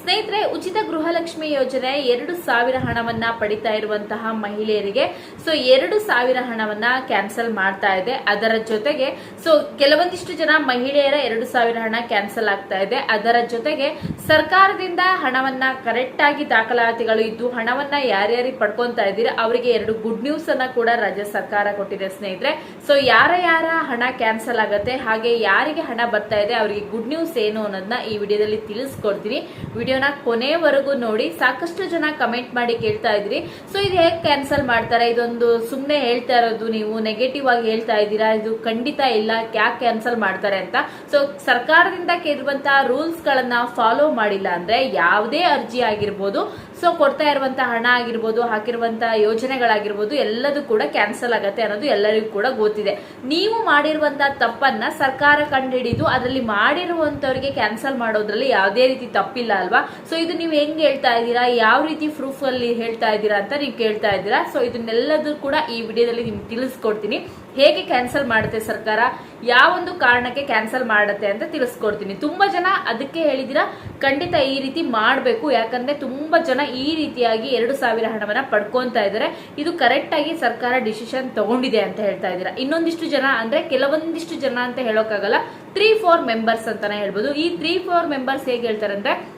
ಸ್ನೇಹಿತರೆ, ಉಚಿತ ಗೃಹಲಕ್ಷ್ಮಿ ಯೋಜನೆ ಎರಡು ಸಾವಿರ ಹಣವನ್ನ ಪಡಿತಾ ಇರುವಂತಹ ಮಹಿಳೆಯರಿಗೆ, ಸೊ ಎರಡು ಸಾವಿರ ಹಣವನ್ನ ಕ್ಯಾನ್ಸಲ್ ಮಾಡ್ತಾ ಇದೆ. ಅದರ ಜೊತೆಗೆ, ಸೊ ಕೆಲವೊಂದಿಷ್ಟು ಜನ ಮಹಿಳೆಯರ ಎರಡು ಸಾವಿರ ಹಣ ಕ್ಯಾನ್ಸಲ್ ಆಗ್ತಾ ಇದೆ. ಅದರ ಜೊತೆಗೆ, ಸರ್ಕಾರದಿಂದ ಹಣವನ್ನ ಕರೆಕ್ಟ್ ಆಗಿ ದಾಖಲಾತಿಗಳು ಇದ್ದು, ಹಣವನ್ನ ಯಾರ್ಯಾರಿಗೆ ಪಡ್ಕೊಂತಾ ಇದ್ದೀರಾ, ಅವರಿಗೆ ಎರಡು ಗುಡ್ ನ್ಯೂಸ್ ಅನ್ನ ಕೂಡ ರಾಜ್ಯ ಸರ್ಕಾರ ಕೊಟ್ಟಿದೆ ಸ್ನೇಹಿತರೆ. ಸೊ ಯಾರ ಯಾರ ಹಣ ಕ್ಯಾನ್ಸಲ್ ಆಗುತ್ತೆ, ಹಾಗೆ ಯಾರಿಗೆ ಹಣ ಬರ್ತಾ ಇದೆ, ಅವರಿಗೆ ಗುಡ್ ನ್ಯೂಸ್ ಏನು ಅನ್ನೋದನ್ನ ಈ ವಿಡಿಯೋದಲ್ಲಿ ತಿಳಿಸ್ಕೊಡ್ತೀನಿ. ವಿಡಿಯೋನ ಕೊನೆವರೆಗೂ ನೋಡಿ, ಸಾಕಷ್ಟು ಜನ ಕಮೆಂಟ್ ಮಾಡಿ ಕೇಳ್ತಾ ಇದ್ರಿ. ಸೊ ಇದು ಹೇಗೆ ಕ್ಯಾನ್ಸಲ್ ಮಾಡ್ತಾರೆ? ಇದೊಂದು ಸುಮ್ಮನೆ ಹೇಳ್ತಾ ಇರೋದು, ನೀವು ನೆಗೆಟಿವ್ ಆಗಿ ಹೇಳ್ತಾ ಇದ್ದೀರಾ? ಇದು ಖಂಡಿತ ಇಲ್ಲ ಯಾಕೆ ಕ್ಯಾನ್ಸಲ್ ಮಾಡ್ತಾರೆ ಅಂತ. ಸೊ ಸರ್ಕಾರದಿಂದ ಕೇಳಿರುವಂತಹ ರೂಲ್ಸ್ ಗಳನ್ನ ಫಾಲೋ ಮಾಡಿಲ್ಲ ಅಂದ್ರೆ ಯಾವುದೇ ಅರ್ಜಿ ಆಗಿರ್ಬೋದು ಸೊ ಕೊಡ್ತಾ ಇರುವಂತಹ ಹಣ ಆಗಿರ್ಬೋದು ಹಾಕಿರುವಂತಹ ಯೋಜನೆಗಳಾಗಿರ್ಬೋದು, ಎಲ್ಲದೂ ಕೂಡ ಕ್ಯಾನ್ಸಲ್ ಆಗತ್ತೆ ಅನ್ನೋದು ಎಲ್ಲರಿಗೂ ಕೂಡ ಗೊತ್ತಿದೆ. ನೀವು ಮಾಡಿರುವಂತಹ ತಪ್ಪನ್ನ ಸರ್ಕಾರ ಕಂಡುಹಿಡಿದು ಅದರಲ್ಲಿ ಮಾಡಿರುವಂತವರಿಗೆ ಕ್ಯಾನ್ಸಲ್ ಮಾಡೋದ್ರಲ್ಲಿ ಯಾವುದೇ ರೀತಿ ತಪ್ಪಿಲ್ಲ ಅಲ್ವಾ? ಸೊ ಇದು ನೀವು ಹೆಂಗ್ ಹೇಳ್ತಾ ಇದ್ದೀರಾ? ಯಾವ ರೀತಿ ಪ್ರೂಫ್ ಅಲ್ಲಿ ಹೇಳ್ತಾ ಇದ್ದೀರಾ ಅಂತ ನೀವು ಕೇಳ್ತಾ ಇದ್ದೀರಾ? ಸೊ ಇದನ್ನೆಲ್ಲದೂ ಕೂಡ ಈ ವಿಡಿಯೋದಲ್ಲಿ ನಿಮ್ಗೆ ತಿಳಿಸ್ಕೊಡ್ತೀನಿ. ಹೇಗೆ ಕ್ಯಾನ್ಸಲ್ ಮಾಡುತ್ತೆ ಸರ್ಕಾರ? ಯಾವೊಂದು ಕಾರಣಕ್ಕೆ ಕ್ಯಾನ್ಸಲ್ ಮಾಡುತ್ತೆ ಅಂತ ತಿಳಿಸ್ಕೊಡ್ತೀನಿ. ತುಂಬಾ ಜನ ಅದಕ್ಕೆ ಹೇಳಿದಿರಾ ಖಂಡಿತ ಈ ರೀತಿ ಮಾಡಬೇಕು. ಯಾಕಂದ್ರೆ ತುಂಬಾ ಜನ ಈ ರೀತಿಯಾಗಿ ಎರಡು ಸಾವಿರ ಹಣವನ್ನ ಪಡ್ಕೊಂತಾ ಇದ್ದಾರೆ. ಇದು ಕರೆಕ್ಟ್ ಆಗಿ ಸರ್ಕಾರ ಡಿಸಿಷನ್ ತಗೊಂಡಿದೆ ಅಂತ ಹೇಳ್ತಾ ಇದ್ದೀರಾ. ಇನ್ನೊಂದಿಷ್ಟು ಜನ ಅಂದ್ರೆ ಕೆಲವೊಂದಿಷ್ಟು ಜನ ಅಂತ ಹೇಳೋಕ್ಕಾಗಲ್ಲ. ತ್ರೀ ಫೋರ್ ಮೆಂಬರ್ಸ್ ಅಂತಾನೆ ಹೇಳ್ಬೋದು. ಈ ತ್ರೀ ಫೋರ್ ಮೆಂಬರ್ಸ್ ಹೇಗೆ ಹೇಳ್ತಾರೆ ಅಂದ್ರೆ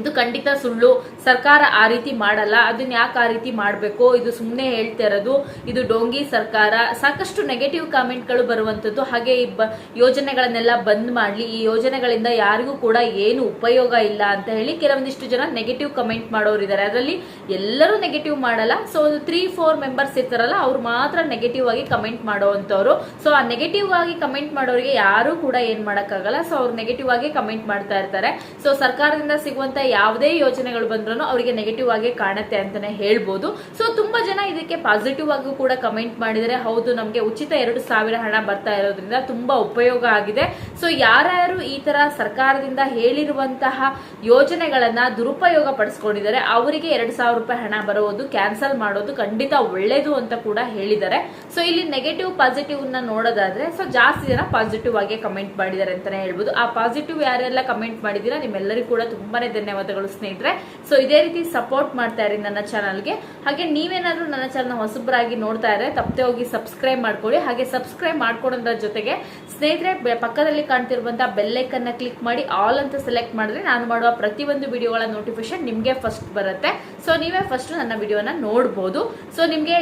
ಇದು ಖಂಡಿತ ಸುಳ್ಳು. ಸರ್ಕಾರ ಆ ರೀತಿ ಮಾಡಲ್ಲ. ಅದನ್ನ ಯಾಕೆ ಆ ರೀತಿ ಮಾಡಬೇಕು? ಇದು ಸುಮ್ಮನೆ ಹೇಳ್ತಾ ಇರೋದು. ಇದು ಡೋಂಗಿ ಸರ್ಕಾರ. ಸಾಕಷ್ಟು ನೆಗೆಟಿವ್ ಕಾಮೆಂಟ್ಗಳು ಬರುವಂಥದ್ದು ಹಾಗೆ ಈ ಬ, ಯೋಜನೆಗಳನ್ನೆಲ್ಲ ಬಂದ್ ಮಾಡಲಿ. ಈ ಯೋಜನೆಗಳಿಂದ ಯಾರಿಗೂ ಕೂಡ ಏನು ಉಪಯೋಗ ಇಲ್ಲ ಅಂತ ಹೇಳಿ ಕೆಲವೊಂದಿಷ್ಟು ಜನ ನೆಗೆಟಿವ್ ಕಮೆಂಟ್ ಮಾಡೋರಿದ್ದಾರೆ ಅದರಲ್ಲಿ ಎಲ್ಲರೂ ನೆಗೆಟಿವ್ ಮಾಡಲ್ಲ. ಸೊ ತ್ರೀ ಫೋರ್ ಮೆಂಬರ್ಸ್ ಇರ್ತಾರಲ್ಲ, ಅವ್ರು ಮಾತ್ರ ನೆಗೆಟಿವ್ ಆಗಿ ಕಮೆಂಟ್ ಮಾಡೋವಂಥವ್ರು ಸೊ ಆ ನೆಗೆಟಿವ್ ಆಗಿ ಕಮೆಂಟ್ ಮಾಡೋರಿಗೆ ಯಾರು ಕೂಡ ಏನು ಮಾಡೋಕ್ಕಾಗಲ್ಲ. ಸೊ ಅವ್ರು ನೆಗೆಟಿವ್ ಆಗಿ ಕಮೆಂಟ್ ಮಾಡ್ತಾ ಇರ್ತಾರೆ. ಸೊ ಸರ್ಕಾರದಿಂದ ಸಿಗುವಂತ ಯಾವುದೇ ಯೋಜನೆಗಳು ಬಂದ್ರೂ ಅವರಿಗೆ ನೆಗೆಟಿವ್ ಆಗಿ ಕಾಣುತ್ತೆ ಅಂತಾನೆ ಹೇಳ್ಬೋದು. ಸೊ ತುಂಬಾ ಜನ ಇದಕ್ಕೆ ಪಾಸಿಟಿವ್ ಆಗಿ ಕೂಡ ಕಮೆಂಟ್ ಮಾಡಿದರೆ ಹೌದು, ನಮಗೆ ಉಚಿತ ಎರಡು ಸಾವಿರ ಹಣ ಬರ್ತಾ ಇರೋದ್ರಿಂದ ತುಂಬಾ ಉಪಯೋಗ ಆಗಿದೆ. ಸೊ ಯಾರ್ಯಾರು ಈ ತರ ಸರ್ಕಾರದಿಂದ ಹೇಳಿರುವಂತಹ ಯೋಜನೆಗಳನ್ನ ದುರುಪಯೋಗ ಪಡಿಸ್ಕೊಂಡಿದ್ದಾರೆ, ಅವರಿಗೆ ಎರಡು ಸಾವಿರ ರೂಪಾಯಿ ಹಣ ಬರೋದು ಕ್ಯಾನ್ಸಲ್ ಮಾಡೋದು ಖಂಡಿತ ಒಳ್ಳೇದು ಅಂತ ಕೂಡ ಹೇಳಿದ್ದಾರೆ. ಸೊ ಇಲ್ಲಿ ನೆಗೆಟಿವ್ ಪಾಸಿಟಿವ್ನ ನೋಡೋದಾದ್ರೆ ಸೊ ಜಾಸ್ತಿ ಜನ ಪಾಸಿಟಿವ್ ಆಗಿ ಕಮೆಂಟ್ ಮಾಡಿದ್ದಾರೆ ಅಂತಾನೆ ಹೇಳ್ಬೋದು. ಆ ಪಾಸಿಟಿವ್ ಯಾರೆಲ್ಲ ಕಮೆಂಟ್ ಮಾಡಿದೀರಾ ನಿಮ್ಮೆಲ್ಲರಿಗೂ ಕೂಡ ತುಂಬಾನೇ ಧನ್ಯವಾದಗಳು ಸ್ನೇಹಿತರೆ. ಸೊ ಇದೇ ರೀತಿ ಸಪೋರ್ಟ್ ಮಾಡ್ತಾ ಇರಿ ನನ್ನ ಚಾನಲ್ಗೆ ಹಾಗೆ ನೀವೇನಾದ್ರೂ ನನ್ನ ಚಾನಲ್ ಹೊಸಬರಾಗಿ ನೋಡ್ತಾ ಇದ್ರೆ ತಪ್ಪದೆ ಹೋಗಿ ಸಬ್ಸ್ಕ್ರೈಬ್ ಮಾಡ್ಕೊಳ್ಳಿ. ಹಾಗೆ ಸಬ್ಸ್ಕ್ರೈಬ್ ಮಾಡ್ಕೊಡೋದ್ರ ಜೊತೆಗೆ ಸ್ನೇಹಿತರೆ ಪಕ್ಕದಲ್ಲಿ ಕಾಣ್ತಿರುವಂತಹ ಬೆಲ್ಲೈಕನ್ನ ಕ್ಲಿಕ್ ಮಾಡಿ ಆಲ್ ಅಂತ ಸೆಲೆಕ್ಟ್ ಮಾಡಿದ್ರೆ ನಾನು ಮಾಡುವ ಪ್ರತಿಯೊಂದು ವಿಡಿಯೋಗಳ ನೋಟಿಫಿಕೇಶನ್ ನಿಮಗೆ ಫಸ್ಟ್ ಬರುತ್ತೆ. ಸೊ ನೀವೇ ಫಸ್ಟ್ ನನ್ನ ವಿಡಿಯೋನ ನೋಡ್ಬೋದು. ಸೊ ನಿಮಗೆ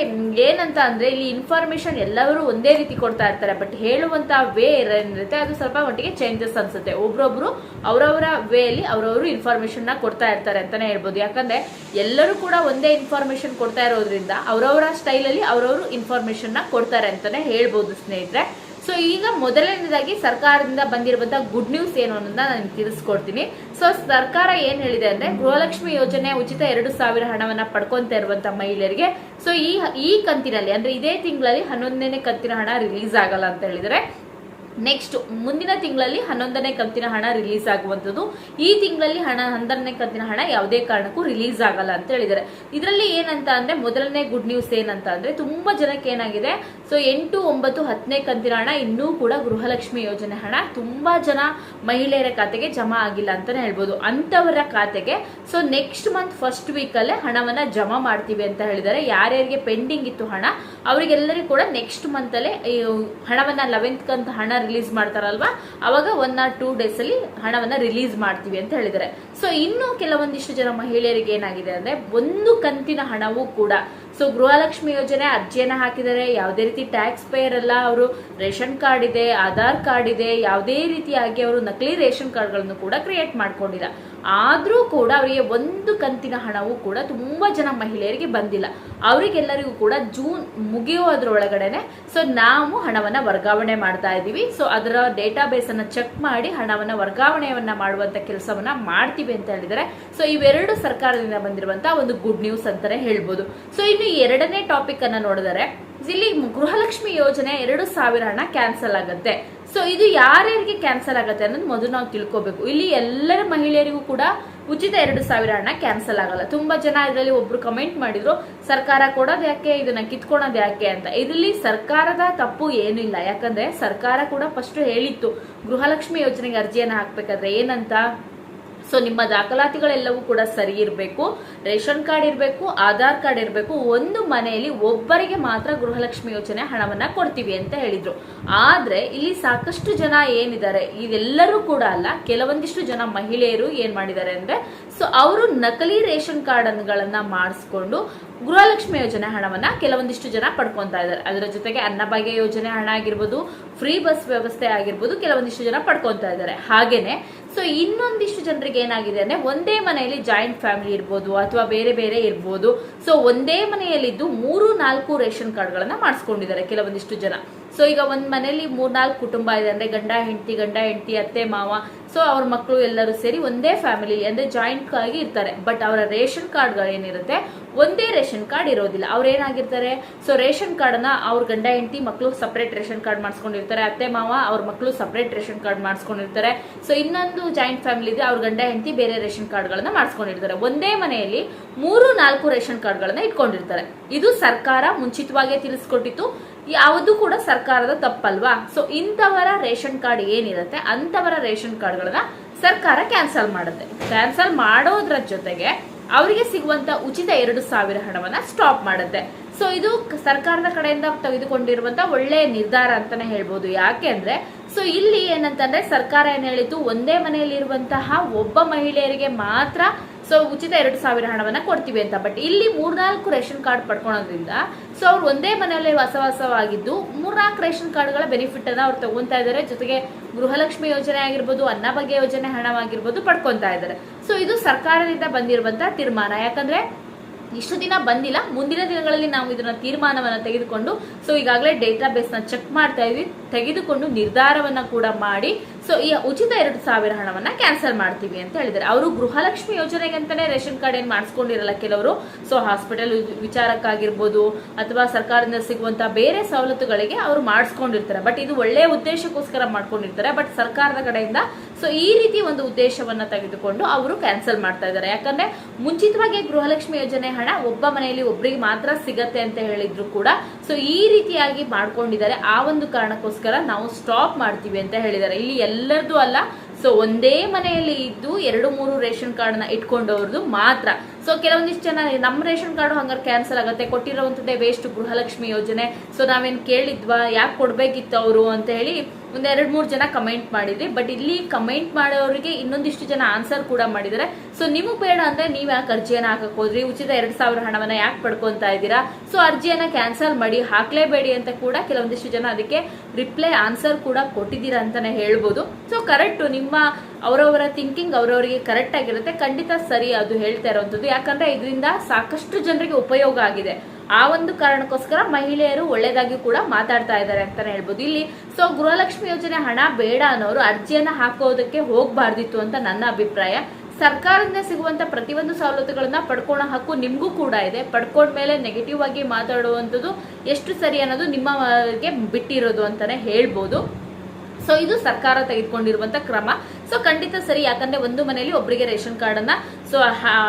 ಏನಂತ ಅಂದ್ರೆ ಇಲ್ಲಿ ಇನ್ಫಾರ್ಮೇಶನ್ ಎಲ್ಲರೂ ಒಂದೇ ರೀತಿ ಕೊಡ್ತಾ ಇರ್ತಾರೆ. ಬಟ್ ಹೇಳುವಂತ ವೇ ಏನಿರುತ್ತೆ, ಅದು ಸ್ವಲ್ಪ ಮಟ್ಟಿಗೆ ಚೇಂಜಸ್ ಅನ್ಸುತ್ತೆ. ಒಬ್ರೊಬ್ರು ಅವರವರ ವೇ ಅಲ್ಲಿ ಅವರವರು ಇನ್ಫಾರ್ಮೇಶನ್ ನ ಕೊಡ್ತಾ ಇರ್ತಾರೆ ಅಂತಾನೆ ಹೇಳ್ಬೋದು. ಯಾಕಂದ್ರೆ ಎಲ್ಲರೂ ಕೂಡ ಒಂದೇ ಇನ್ಫಾರ್ಮೇಶನ್ ಕೊಡ್ತಾ ಇರೋದ್ರಿಂದ ಅವರವರ ಸ್ಟೈಲಲ್ಲಿ ಅವರವರು ಇನ್ಫಾರ್ಮೇಶನ್ನ ನ ಕೊಡ್ತಾರೆ ಅಂತಾನೆ ಹೇಳ್ಬೋದು ಸ್ನೇಹಿತರೆ. ಸೊ ಈಗ ಮೊದಲನೇದಾಗಿ ಸರ್ಕಾರದಿಂದ ಬಂದಿರುವಂತಹ ಗುಡ್ ನ್ಯೂಸ್ ಏನು ಅನ್ನೋದನ್ನ ನಾನು ತಿಳಿಸ್ಕೊಡ್ತೀನಿ. ಸೊ ಸರ್ಕಾರ ಏನ್ ಹೇಳಿದೆ ಅಂದ್ರೆ ಗೃಹಲಕ್ಷ್ಮಿ ಯೋಜನೆ ಉಚಿತ ಎರಡು ಸಾವಿರ ಹಣವನ್ನ ಪಡ್ಕೊಂತ ಇರುವಂತಹ ಮಹಿಳೆಯರಿಗೆ. ಸೊ ಈ ಈ ಕಂತಿನಲ್ಲಿ ಅಂದ್ರೆ ಇದೇ ತಿಂಗಳಲ್ಲಿ ಹನ್ನೊಂದನೇ ಕಂತಿನ ಹಣ ರಿಲೀಸ್ ಆಗಲ್ಲ ಅಂತ ಹೇಳಿದರೆ ನೆಕ್ಸ್ಟ್ ಮುಂದಿನ ತಿಂಗಳಲ್ಲಿ ಹನ್ನೊಂದನೇ ಕಂತಿನ ಹಣ ರಿಲೀಸ್ ಆಗುವಂಥದ್ದು. ಈ ತಿಂಗಳಲ್ಲಿ ಹಣ, ಹನ್ನೊಂದನೇ ಕಂತಿನ ಹಣ ಯಾವುದೇ ಕಾರಣಕ್ಕೂ ರಿಲೀಸ್ ಆಗಲ್ಲ ಅಂತ ಹೇಳಿದ್ದಾರೆ. ಇದರಲ್ಲಿ ಏನಂತ ಅಂದ್ರೆ ಮೊದಲನೇ ಗುಡ್ ನ್ಯೂಸ್ ಏನಂತ ಅಂದ್ರೆ ತುಂಬಾ ಜನಕ್ಕೆ ಏನಾಗಿದೆ? ಸೊ ಎಂಟು, ಒಂಬತ್ತು, ಹತ್ತನೇ ಕಂತಿನ ಹಣ ಇನ್ನೂ ಕೂಡ ಗೃಹಲಕ್ಷ್ಮಿ ಯೋಜನೆ ಹಣ. ತುಂಬಾ ಜನ ಮಹಿಳೆಯರ ಖಾತೆಗೆ ಜಮಾ ಆಗಿಲ್ಲ ಅಂತಾನೆ ಹೇಳ್ಬೋದು. ಅಂತವರ ಖಾತೆಗೆ so next month first week ಅಲ್ಲೇ ಹಣವನ್ನ ಜಮಾ ಮಾಡ್ತೀವಿ ಅಂತ ಹೇಳಿದ್ದಾರೆ. ಯಾರ್ಯಾರಿಗೆ ಪೆಂಡಿಂಗ್ ಇತ್ತು ಹಣ, ಅವರಿಗೆಲ್ಲರಿಗೂ ಕೂಡ ನೆಕ್ಸ್ಟ್ ಮಂತ್ ಅಲ್ಲೇ ಹಣವನ್ನ ಲೆವೆಂತ್ ಕಂತ ಹಣ ರಿಲೀಸ್ ಮಾಡ್ತಾರಲ್ವಾ? ಅವಾಗ ಒನ್ ಆರ್ ಟೂ ಡೇಸ್ ಅಲ್ಲಿ ಹಣವನ್ನ ರಿಲೀಸ್ ಮಾಡ್ತೀವಿ ಅಂತ ಹೇಳಿದ್ದಾರೆ. ಸೊ ಇನ್ನು ಕೆಲವೊಂದಿಷ್ಟು ಜನ ಮಹಿಳೆಯರಿಗೆ ಏನಾಗಿದೆ ಅಂದ್ರೆ ಒಂದು ಕಂತಿನ ಹಣವೂ ಕೂಡ. ಸೊ ಗೃಹಲಕ್ಷ್ಮಿ ಯೋಜನೆ ಅರ್ಜಿಯನ್ನ ಹಾಕಿದ್ದಾರೆ. ಯಾವುದೇ ರೀತಿ ಟ್ಯಾಕ್ಸ್ ಪೇಯರ್ ಅಲ್ಲ, ಅವರು ರೇಷನ್ ಕಾರ್ಡ್ ಇದೆ, ಆಧಾರ್ ಕಾರ್ಡ್ ಇದೆ, ಯಾವುದೇ ರೀತಿಯಾಗಿ ಅವರು ನಕಲಿ ರೇಷನ್ ಕಾರ್ಡ್ಗಳನ್ನು ಕೂಡ ಕ್ರಿಯೇಟ್ ಮಾಡ್ಕೊಂಡಿಲ್ಲ. ಆದ್ರೂ ಕೂಡ ಅವರಿಗೆ ಒಂದು ಕಂತಿನ ಹಣವೂ ಕೂಡ ತುಂಬ ಜನ ಮಹಿಳೆಯರಿಗೆ ಬಂದಿಲ್ಲ. ಅವರಿಗೆಲ್ಲರಿಗೂ ಕೂಡ ಜೂನ್ ಮುಗಿಯೋದ್ರೊಳಗಡೆನೆ ಸೊ ನಾವು ಹಣವನ್ನು ವರ್ಗಾವಣೆ ಮಾಡ್ತಾ ಇದ್ದೀವಿ. ಸೊ ಅದರ ಡೇಟಾ ಬೇಸನ್ನು ಚೆಕ್ ಮಾಡಿ ಹಣವನ್ನು ವರ್ಗಾವಣೆಯನ್ನು ಮಾಡುವಂಥ ಕೆಲಸವನ್ನು ಮಾಡ್ತೀವಿ ಅಂತ ಹೇಳಿದರೆ, ಸೊ ಇವೆರಡು ಸರ್ಕಾರದಿಂದ ಬಂದಿರುವಂಥ ಒಂದು ಗುಡ್ ನ್ಯೂಸ್ ಅಂತಲೇ ಹೇಳ್ಬೋದು. ಸೊ ಇನ್ನು ಎರಡನೇ ಟಾಪಿಕ್ ಅನ್ನು ನೋಡಿದರೆ, ಇಲ್ಲಿ ಗೃಹಲಕ್ಷ್ಮಿ ಯೋಜನೆ ಎರಡು ಸಾವಿರ ಹಣ ಕ್ಯಾನ್ಸಲ್ ಆಗುತ್ತೆ. ಸೊ ಇದು ಯಾರ್ಯಾರಿಗೆ ಕ್ಯಾನ್ಸಲ್ ಆಗುತ್ತೆ ಅನ್ನೋದು ಮೊದಲು ನಾವು ತಿಳ್ಕೊಬೇಕು. ಇಲ್ಲಿ ಎಲ್ಲರ ಮಹಿಳೆಯರಿಗೂ ಕೂಡ ಉಚಿತ ಎರಡು ಸಾವಿರ ಹಣ ಕ್ಯಾನ್ಸಲ್ ಆಗಲ್ಲ. ತುಂಬಾ ಜನ ಇದರಲ್ಲಿ ಒಬ್ರು ಕಮೆಂಟ್ ಮಾಡಿದ್ರು, ಸರ್ಕಾರ ಕೊಡೋದು ಯಾಕೆ, ಇದನ್ನ ಕಿತ್ಕೊಳೋದು ಯಾಕೆ ಅಂತ. ಇದರಲ್ಲಿ ಸರ್ಕಾರದ ತಪ್ಪು ಏನೂ ಇಲ್ಲ. ಯಾಕಂದ್ರೆ ಸರ್ಕಾರ ಕೂಡ ಫಸ್ಟ್ ಹೇಳಿತ್ತು, ಗೃಹಲಕ್ಷ್ಮಿ ಯೋಜನೆಗೆ ಅರ್ಜಿಯನ್ನು ಹಾಕ್ಬೇಕಾದ್ರೆ ಏನಂತ? ಸೊ ನಿಮ್ಮ ದಾಖಲಾತಿಗಳೆಲ್ಲವೂ ಕೂಡ ಸರಿ ಇರಬೇಕು. ರೇಷನ್ ಕಾರ್ಡ್ ಇರಬೇಕು, ಆಧಾರ್ ಕಾರ್ಡ್ ಇರಬೇಕು. ಒಂದು ಮನೆಯಲ್ಲಿ ಒಬ್ಬರಿಗೆ ಮಾತ್ರ ಗೃಹಲಕ್ಷ್ಮಿ ಯೋಜನೆ ಹಣವನ್ನ ಕೊಡ್ತೀವಿ ಅಂತ ಹೇಳಿದ್ರು. ಆದ್ರೆ, ಇಲ್ಲಿ ಸಾಕಷ್ಟು ಜನ ಏನಿದ್ದಾರೆ ಇದೆಲ್ಲರೂ ಕೂಡ ಅಲ್ಲ, ಕೆಲವೊಂದಿಷ್ಟು ಜನ ಮಹಿಳೆಯರು ಏನ್ ಮಾಡಿದ್ದಾರೆ ಅಂದ್ರೆ ಸೊ ಅವರು ನಕಲಿ ರೇಷನ್ ಕಾರ್ಡ್ಗಳನ್ನ ಮಾಡಿಸ್ಕೊಂಡು ಗೃಹಲಕ್ಷ್ಮಿ ಯೋಜನೆ ಹಣವನ್ನ ಕೆಲವೊಂದಿಷ್ಟು ಜನ ಪಡ್ಕೊತಾ ಇದ್ದಾರೆ. ಅದರ ಜೊತೆಗೆ ಅನ್ನಭಾಗ್ಯ ಯೋಜನೆ ಹಣ ಆಗಿರ್ಬೋದು, ಫ್ರೀ ಬಸ್ ವ್ಯವಸ್ಥೆ ಆಗಿರ್ಬೋದು ಕೆಲವೊಂದಿಷ್ಟು ಜನ ಪಡ್ಕೊತಾ ಇದ್ದಾರೆ. ಹಾಗೇನೆ ಸೊ ಇನ್ನೊಂದಿಷ್ಟು ಜನರಿಗೆ ಏನಾಗಿದೆ ಅಂದ್ರೆ ಒಂದೇ ಮನೆಯಲ್ಲಿ ಜಾಯಿಂಟ್ ಫ್ಯಾಮಿಲಿ ಇರ್ಬೋದು ಅಥವಾ ಬೇರೆ ಬೇರೆ ಇರ್ಬೋದು. ಸೊ ಒಂದೇ ಮನೆಯಲ್ಲಿದ್ದು ಮೂರು ನಾಲ್ಕು ರೇಷನ್ ಕಾರ್ಡ್ಗಳನ್ನ ಮಾಡಿಸ್ಕೊಂಡಿದ್ದಾರೆ ಕೆಲವೊಂದಿಷ್ಟು ಜನ. ಸೊ ಈಗ ಒಂದ್ ಮನೆಯಲ್ಲಿ ಮೂರ್ನಾಲ್ಕು ಕುಟುಂಬ ಇದೆ ಅಂದ್ರೆ ಗಂಡ, ಹೆಂಡತಿ ಗಂಡ, ಹೆಂಡತಿ, ಅತ್ತೆ, ಮಾವ. ಸೊ ಅವ್ರ ಮಕ್ಕಳು ಎಲ್ಲರೂ ಸೇರಿ ಒಂದೇ ಫ್ಯಾಮಿಲಿ ಅಂದ್ರೆ ಜಾಯಿಂಟ್ ಆಗಿ ಇರ್ತಾರೆ. ಬಟ್ ಅವರ ರೇಷನ್ ಕಾರ್ಡ್ಗಳು ಏನಿರುತ್ತೆ, ಒಂದೇ ರೇಷನ್ ಕಾರ್ಡ್ ಇರೋದಿಲ್ಲ. ಅವ್ರ ಏನಾಗಿರ್ತಾರೆ? ಸೊ ರೇಷನ್ ಕಾರ್ಡ್ನ ಅವ್ರ ಗಂಡ, ಹೆಂಡತಿ ಮಕ್ಕಳು ಸಪ್ರೇಟ್ ರೇಷನ್ ಕಾರ್ಡ್ ಮಾಡಿಸ್ಕೊಂಡಿರ್ತಾರೆ. ಅತ್ತೆ, ಮಾವ, ಅವ್ರ ಮಕ್ಕಳು ಸಪ್ರೇಟ್ ರೇಷನ್ ಕಾರ್ಡ್ ಮಾಡಿಸ್ಕೊಂಡಿರ್ತಾರೆ. ಸೊ ಇನ್ನೊಂದು ಜಾಯಿಂಟ್ ಫ್ಯಾಮಿಲಿ ಇದೆ, ಅವ್ರ ಗಂಡ, ಹೆಂಡತಿ ಬೇರೆ ರೇಷನ್ ಕಾರ್ಡ್ಗಳನ್ನ ಮಾಡಿಸ್ಕೊಂಡಿರ್ತಾರೆ. ಒಂದೇ ಮನೆಯಲ್ಲಿ ಮೂರು, ನಾಲ್ಕು ರೇಷನ್ ಕಾರ್ಡ್ಗಳನ್ನ ಇಟ್ಕೊಂಡಿರ್ತಾರೆ. ಇದು ಸರ್ಕಾರ ಮುಂಚಿತವಾಗೇ ತಿಳಿಸ್ಕೊಟ್ಟಿತ್ತು. ಯಾವುದು ಕೂಡ ಸರ್ಕಾರದ ತಪ್ಪಲ್ವಾ? ಸೊ ಇಂಥವರ ರೇಷನ್ ಕಾರ್ಡ್ ಏನಿರುತ್ತೆ, ಅಂಥವರ ರೇಷನ್ ಕಾರ್ಡ್ಗಳನ್ನ ಸರ್ಕಾರ ಕ್ಯಾನ್ಸಲ್ ಮಾಡುತ್ತೆ. ಕ್ಯಾನ್ಸಲ್ ಮಾಡೋದ್ರ ಜೊತೆಗೆ ಅವರಿಗೆ ಸಿಗುವಂತ ಉಚಿತ ಎರಡು ಸಾವಿರ ಹಣವನ್ನ ಸ್ಟಾಪ್ ಮಾಡುತ್ತೆ. ಸೊ ಇದು ಸರ್ಕಾರದ ಕಡೆಯಿಂದ ತೆಗೆದುಕೊಂಡಿರುವಂತ ಒಳ್ಳೆಯ ನಿರ್ಧಾರ ಅಂತಾನೆ ಹೇಳ್ಬೋದು. ಯಾಕೆ ಅಂದ್ರೆ ಸೊ ಇಲ್ಲಿ ಏನಂತಂದ್ರೆ ಸರ್ಕಾರ ಏನ್ ಹೇಳಿತು ಒಂದೇ ಮನೆಯಲ್ಲಿರುವಂತಹ ಒಬ್ಬ ಮಹಿಳೆಯರಿಗೆ ಮಾತ್ರ ಸೊ ಉಚಿತ ಎರಡು ಸಾವಿರ ಹಣವನ್ನ ಕೊಡ್ತೀವಿ ಅಂತ. ಬಟ್ ಇಲ್ಲಿ ಮೂರ್ನಾಲ್ಕು ರೇಷನ್ ಕಾರ್ಡ್ ಪಡ್ಕೊಳೋದ್ರಿಂದ ಸೊ ಅವ್ರು ಒಂದೇ ಮನೆಯಲ್ಲಿ ವಾಸವಾಸವಾಗಿದ್ದು, ಮೂರ್ನಾಲ್ಕು ರೇಷನ್ ಕಾರ್ಡ್ಗಳ ಬೆನಿಫಿಟ್ ಅನ್ನ ಅವ್ರು ತಗೊಂತಾ ಇದ್ದಾರೆ. ಜೊತೆಗೆ ಗೃಹಲಕ್ಷ್ಮಿ ಯೋಜನೆ ಆಗಿರ್ಬೋದು ಅನ್ನಭಾಗ್ಯ ಯೋಜನೆ ಹಣವಾಗಿರ್ಬೋದು ಪಡ್ಕೊತಾ ಇದ್ದಾರೆ. ಸೊ ಇದು ಸರ್ಕಾರದಿಂದ ಬಂದಿರುವಂತಹ ತೀರ್ಮಾನ. ಯಾಕಂದ್ರೆ, ಇಷ್ಟು ದಿನ ಬಂದಿಲ್ಲ. ಮುಂದಿನ ದಿನಗಳಲ್ಲಿ ನಾವು ಇದನ್ನ ತೀರ್ಮಾನವನ್ನು ತೆಗೆದುಕೊಂಡು ಸೊ ಈಗಾಗಲೇ ಡೇಟಾ ಬೇಸ್ನ ಚೆಕ್ ಮಾಡ್ತಾ ಇದ್ವಿ. ತೆಗೆದುಕೊಂಡು ನಿರ್ಧಾರವನ್ನ ಕೂಡ ಮಾಡಿ ಸೊ ಈ ಉಚಿತ ಎರಡು ಸಾವಿರ ಹಣವನ್ನ ಕ್ಯಾನ್ಸಲ್ ಮಾಡ್ತೀವಿ ಅಂತ ಹೇಳಿದ್ದಾರೆ. ಅವರು ಗೃಹಲಕ್ಷ್ಮಿ ಯೋಜನೆಗೆ ಅಂತಾನೆ ರೇಷನ್ ಕಾರ್ಡ್ ಏನ್ ಮಾಡಿಸ್ಕೊಂಡಿರಲ್ಲ ಕೆಲವರು. ಸೊ ಹಾಸ್ಪಿಟಲ್ ವಿಚಾರಕ್ಕಾಗಿರ್ಬೋದು, ಅಥವಾ ಸರ್ಕಾರದಿಂದ ಸಿಗುವಂತ ಬೇರೆ ಸವಲತ್ತುಗಳಿಗೆ ಅವರು ಮಾಡಿಸ್ಕೊಂಡಿರ್ತಾರೆ. ಬಟ್ ಇದು ಒಳ್ಳೆಯ ಉದ್ದೇಶಕ್ಕೋಸ್ಕರ ಮಾಡ್ಕೊಂಡಿರ್ತಾರೆ. ಬಟ್ ಸರ್ಕಾರದ ಕಡೆಯಿಂದ ಸೊ ಈ ರೀತಿ ಒಂದು ಉದ್ದೇಶವನ್ನ ತೆಗೆದುಕೊಂಡು ಅವರು ಕ್ಯಾನ್ಸಲ್ ಮಾಡ್ತಾ ಇದ್ದಾರೆ. ಯಾಕಂದ್ರೆ ಮುಂಚಿತವಾಗಿ ಗೃಹಲಕ್ಷ್ಮಿ ಯೋಜನೆ ಹಣ ಒಬ್ಬ ಮನೆಯಲ್ಲಿ ಒಬ್ಬರಿಗೆ ಮಾತ್ರ ಸಿಗತ್ತೆ ಅಂತ ಹೇಳಿದ್ರು ಕೂಡ ಸೊ ಈ ರೀತಿಯಾಗಿ ಮಾಡ್ಕೊಂಡಿದ್ದಾರೆ. ಆ ಒಂದು ಕಾರಣಕ್ಕೋಸ್ಕರ ನಾವು ಸ್ಟಾಪ್ ಮಾಡ್ತೀವಿ ಅಂತ ಹೇಳಿದ್ದಾರೆ. ಇಲ್ಲಿ ಎಲ್ಲರದು ಅಲ್ಲ ಸೊ ಒಂದೇ ಮನೆಯಲ್ಲಿ ಇದ್ದು ಎರಡು ಮೂರು ರೇಷನ್ ಕಾರ್ಡ್ನ ಇಟ್ಕೊಂಡವ್ರದ್ದು ಮಾತ್ರ. ಸೊ ಕೆಲವೊಂದಿಷ್ಟು ಜನ ನಮ್ಮ ರೇಷನ್ ಕಾರ್ಡ್ ಹಂಗಾರೆ ಕ್ಯಾನ್ಸಲ್ ಆಗುತ್ತೆ, ಕೊಟ್ಟಿರೋವಂಥದ್ದೇ ವೇಸ್ಟ್ ಗೃಹಲಕ್ಷ್ಮಿ ಯೋಜನೆ. ಸೊ ನಾವೇನು ಕೇಳಿದ್ವಾ, ಯಾಕೆ ಕೊಡಬೇಕಿತ್ತು ಅವರು ಅಂತ ಹೇಳಿ ಒಂದ್ ಎರಡ್ ಮೂರು ಜನ ಕಮೆಂಟ್ ಮಾಡಿದ್ರಿ ಬಟ್ ಇಲ್ಲಿ ಕಮೆಂಟ್ ಮಾಡೋರಿಗೆ ಇನ್ನೊಂದಿಷ್ಟು ಜನ ಆನ್ಸರ್ ಕೂಡ ಮಾಡಿದ್ದಾರೆ. ಸೊ ನಿಮಗೆ ಬೇಡ ಅಂದ್ರೆ ನೀವ್ ಯಾಕೆ ಅರ್ಜಿಯನ್ನ ಹಾಕಕ್ ಹೋದ್ರಿ? ಉಚಿತ ಎರಡ್ ಸಾವಿರ ಹಣವನ್ನ ಯಾಕೆ ಪಡ್ಕೊಂತಾ ಇದ್ದೀರಾ? ಸೊ ಅರ್ಜಿಯನ್ನ ಕ್ಯಾನ್ಸಲ್ ಮಾಡಿ ಹಾಕ್ಲೇಬೇಡಿ ಅಂತ ಕೂಡ ಕೆಲವೊಂದಿಷ್ಟು ಜನ ಅದಕ್ಕೆ ರಿಪ್ಲೈ ಆನ್ಸರ್ ಕೂಡ ಕೊಟ್ಟಿದ್ದೀರಾ ಅಂತಾನೆ ಹೇಳ್ಬೋದು. ಸೊ ಕರೆಕ್ಟ್ ನಿಮ್ಮ ಅವರವರ ಥಿಂಕಿಂಗ್ ಅವರವರಿಗೆ ಕರೆಕ್ಟ್ ಆಗಿರುತ್ತೆ. ಖಂಡಿತ ಸರಿ ಅದು ಹೇಳ್ತಾ ಇರುವಂತದ್ದು ಯಾಕಂದ್ರೆ ಇದರಿಂದ ಸಾಕಷ್ಟು ಜನರಿಗೆ ಉಪಯೋಗ ಆಗಿದೆ. ಆ ಒಂದು ಕಾರಣಕ್ಕೋಸ್ಕರ ಮಹಿಳೆಯರು ಒಳ್ಳೇದಾಗಿ ಕೂಡ ಮಾತಾಡ್ತಾ ಇದ್ದಾರೆ ಅಂತಾನೆ ಹೇಳ್ಬೋದು. ಇಲ್ಲಿ ಸೊ ಗೃಹಲಕ್ಷ್ಮಿ ಯೋಜನೆ ಹಣ ಬೇಡ ಅನ್ನೋರು ಅರ್ಜಿಯನ್ನ ಹಾಕೋದಕ್ಕೆ ಹೋಗ್ಬಾರ್ದಿತ್ತು ಅಂತ ನನ್ನ ಅಭಿಪ್ರಾಯ. ಸರ್ಕಾರದಿಂದ ಸಿಗುವಂತ ಪ್ರತಿಯೊಂದು ಸವಲತ್ತುಗಳನ್ನ ಪಡ್ಕೊಳ್ಳೋ ಹಕ್ಕು ನಿಮ್ಗೂ ಕೂಡ ಇದೆ. ಪಡ್ಕೊಂಡ ಮೇಲೆ ನೆಗೆಟಿವ್ ಆಗಿ ಮಾತಾಡುವಂಥದ್ದು ಎಷ್ಟು ಸರಿ ಅನ್ನೋದು ನಿಮ್ಮಗೆ ಬಿಟ್ಟಿರೋದು ಅಂತಾನೆ ಹೇಳ್ಬೋದು. ಸೊ ಇದು ಸರ್ಕಾರ ತೆಗೆದುಕೊಂಡಿರುವಂತ ಕ್ರಮ. ಸೊ ಖಂಡಿತ ಸರಿ, ಯಾಕಂದ್ರೆ ಒಂದು ಮನೆಯಲ್ಲಿ ಒಬ್ಬರಿಗೆ ರೇಷನ್ ಕಾರ್ಡ್ ಅನ್ನ ಸೊ